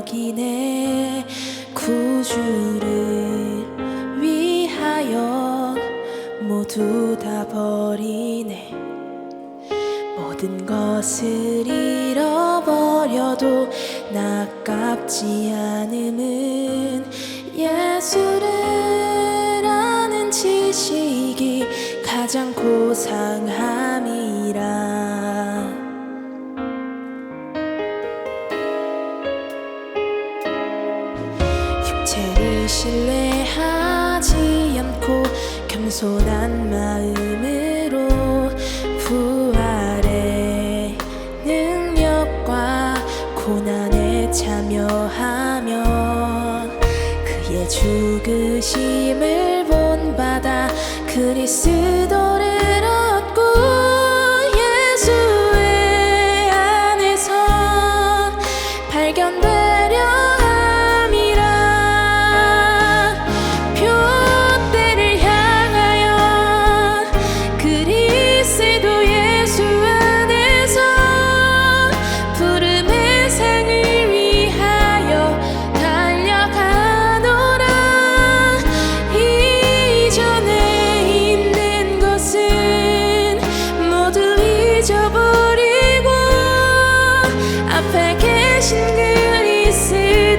여기 내 구주를 위하여 모두 다 버리네. 모든 것을 잃어버려도 나깝지 않음은 예수를 신뢰하지 않고 겸손한 마음으로 부활의 능력과 고난에 참여하며 그의 죽으심을 본받아 그리스도 대신 그리스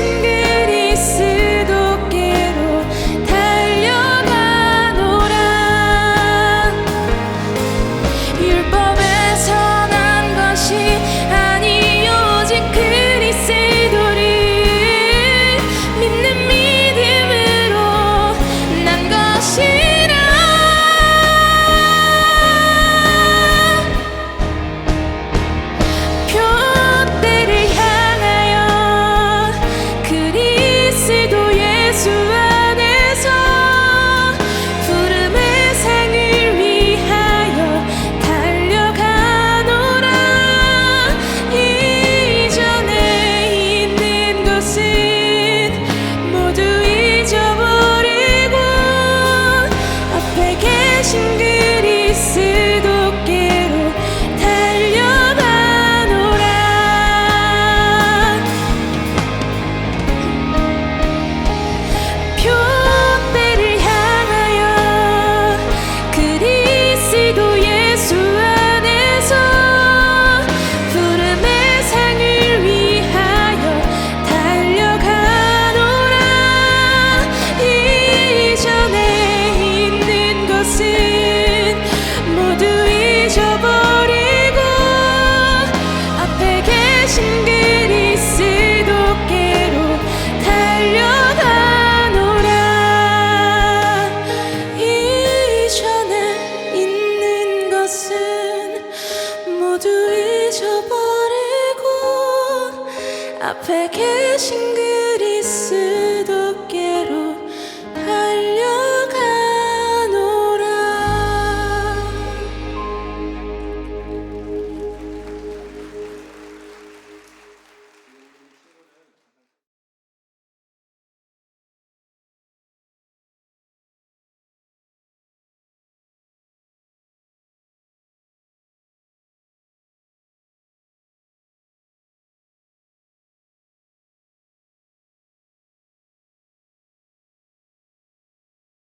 Nation. 앞에 계신 그리스도.